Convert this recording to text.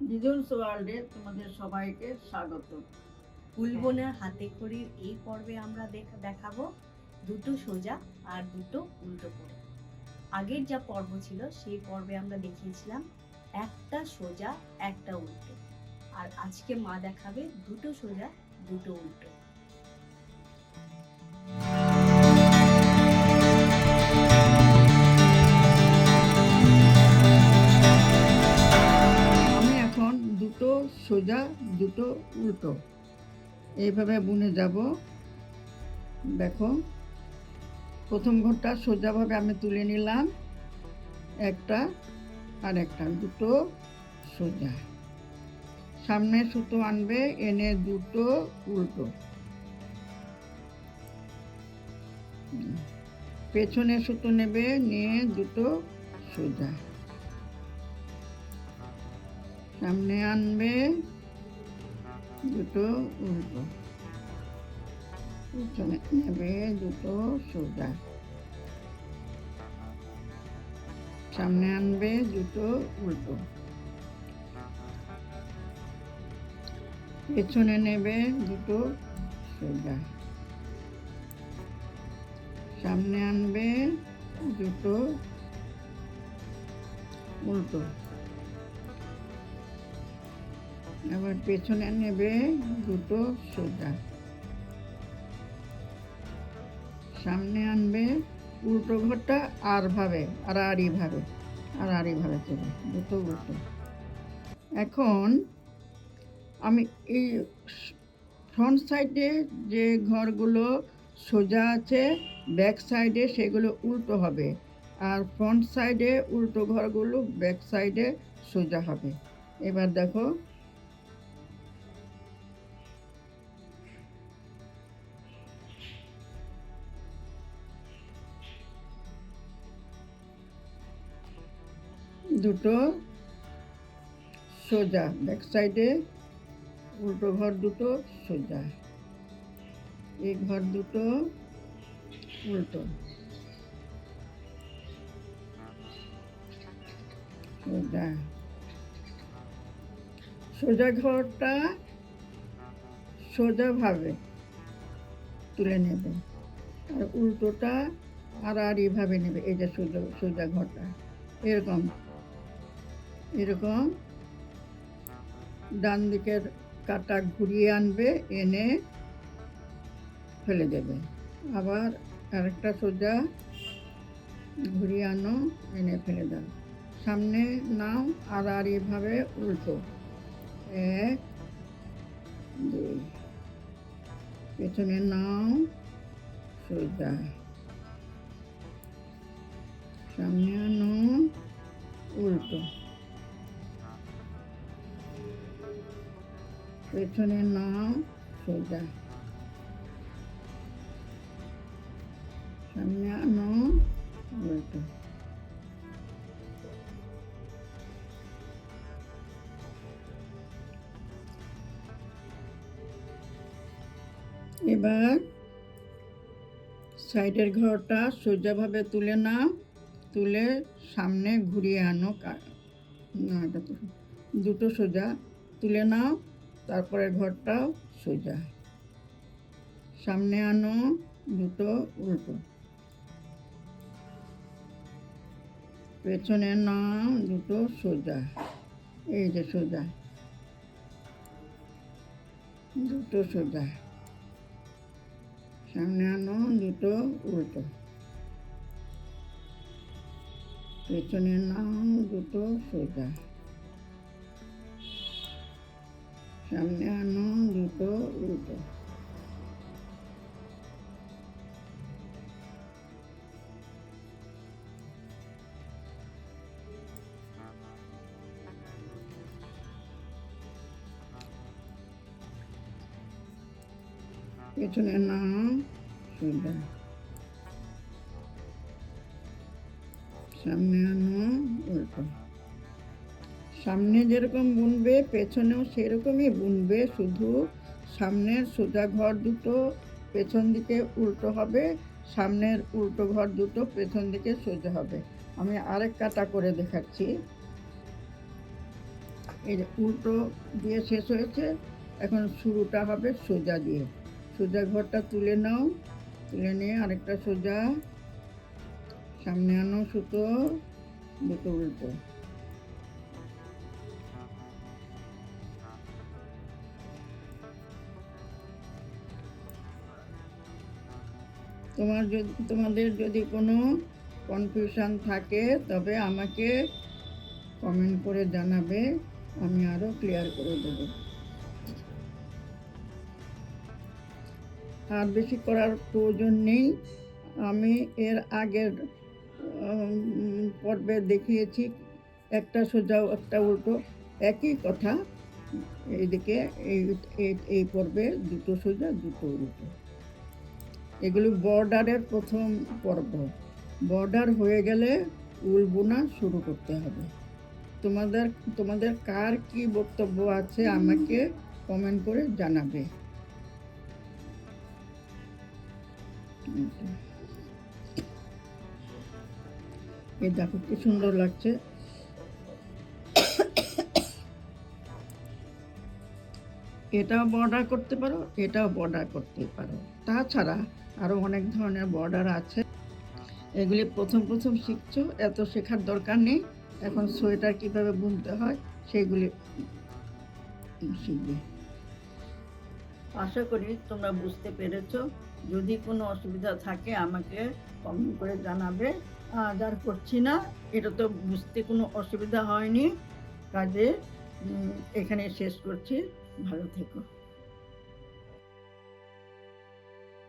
দিদুনস ওয়ার্ল্ডে তোমাদের সবাইকে স্বাগত। হাতে এই পর্বে আমরা দেখাবো দুটো সোজা আর দুটো উল্টো করে। আগের যা পর্ব ছিল, সেই পর্বে আমরা দেখিয়েছিলাম একটা সোজা, একটা উল্টো। আর আজকে মা দেখাবে দুটো সোজা, দুটো উল্টো। সোজা দুটো উল্টো। এইভাবে বুনে যাব। দেখো, প্রথম ঘরটা সোজাভাবে আমি তুলে নিলাম। একটা আর একটা, দুটো সোজা। সামনে সুতো আনবে, এনে দুটো উল্টো। পেছনে সুতো নেবে, নিয়ে দুটো সোজা। সামনে আনবে দুটো উল্টো। পিছনে নেবে দুটো সোজা। সামনে আনবে দুটো উল্টো। পেছনে নেবে দুটো সোজা। সামনে আনবে দুটো উল্টো। আবার পেছনে নেবে দুটো সোজা। সামনে আনবে উল্টো ঘরটা আর ভাবে, আর আড়ি ভাবে, আর আড়ি ভাবে চলে, দুটো উল্টো। এখন আমি এই ফ্রন্ট সাইডে যে ঘরগুলো সোজা আছে ব্যাক সাইডে সেগুলো উল্টো হবে, আর ফ্রন্ট সাইডে উল্টো ঘরগুলো ব্যাক সাইডে সোজা হবে। এবার দেখো দুটো সোজা ব্যাক সাইডে উল্টো ঘর দুটো সোজা, এই ঘর দুটো উল্টো। সোজা। সোজা ঘরটা সোজাভাবে তুলে নেবে। আর উল্টোটা আর আর এইভাবে নেবে, এই যে সোজা সোজা ঘরটা, এরকম। এরকম ডান দিকের কাটা ঘুরিয়ে আনবে, এনে ফেলে দেবে। আবার আরেকটা সোজা ঘুরিয়ে আনো, এনে ফেলে দাও। সামনে নাও, আর আর এভাবে উল্টো। এক, দুই। পেছনে নাও, সোজা। সামনে আনো উল্টো। পেছনে নাও সোজা সামনে আনো উল্টো এবার সাইডের ঘরটা সোজাভাবে তুলে নাও, তুলে সামনে ঘুরিয়ে আনো না, এটা দুটো সোজা তুলে নাও। তারপরে ঘরটাও সোজা। সামনে আনো দুটো উল্টো। পেছনে নাও দুটো সোজা। এই যে সোজা। দুটো সোজা। সামনে আনো দুটো উল্টো। পেছনে নাও দুটো সোজা। সামনে আনো দুটো উল্টো পেছনে নাও সোজা সামনে আনো উল্টো সামনে যেরকম বুনবে, পেছনেও সেরকমই বুনবে। শুধু সামনের সোজা ঘর দুটো পেছন দিকে উল্টো হবে, সামনের উল্টো ঘর দুটো পেছন দিকে সোজা হবে। আমি আরেক কাটা করে দেখাচ্ছি। এই যে উল্টো দিয়ে শেষ হয়েছে, এখন শুরুটা হবে সোজা দিয়ে। সোজা ঘরটা তুলে নাও, তুলে নিয়ে আরেকটা সোজা। সামনে আনো সুতো, দুটো উল্টো। তোমার যদি, তোমাদের যদি কোনো কনফিউশন থাকে, তবে আমাকে কমেন্ট করে জানাবে, আমি আরও ক্লিয়ার করে দেব। আর বেশি করার প্রয়োজন নেই। আমি এর আগের পর্বে দেখিয়েছি, একটা সোজা, একটা উল্টো, একই কথা। এইদিকে এই, এই- এই পর্বে দুটো সোজা, দুটো উল্টো। এগুলি বর্ডারের প্রথম পর্ব। বর্ডার হয়ে গেলে উল বোনা শুরু করতে হবে। তোমাদের তোমাদের কার কি বক্তব্য আছে আমাকে কমেন্ট করে জানাবে। এই দেখো কি সুন্দর লাগছে। এটাও বর্ডার করতে পারো, এটাও বর্ডার করতে পারো। তাছাড়া আরও অনেক ধরনের বর্ডার আছে। এগুলি প্রথম প্রথম শিখছো, এত শেখার দরকার নেই। এখন সোয়েটার কীভাবে বুনতে হয়, সেগুলি শিখবে। আশা করি তোমরা বুঝতে পেরেছ। যদি কোনো অসুবিধা থাকে, আমাকে কমেন্ট করে জানাবে। আর করছি না, এটা তো বুঝতে কোনো অসুবিধা হয়নি। কাজে এখানে শেষ করছি। ভালো থেকো।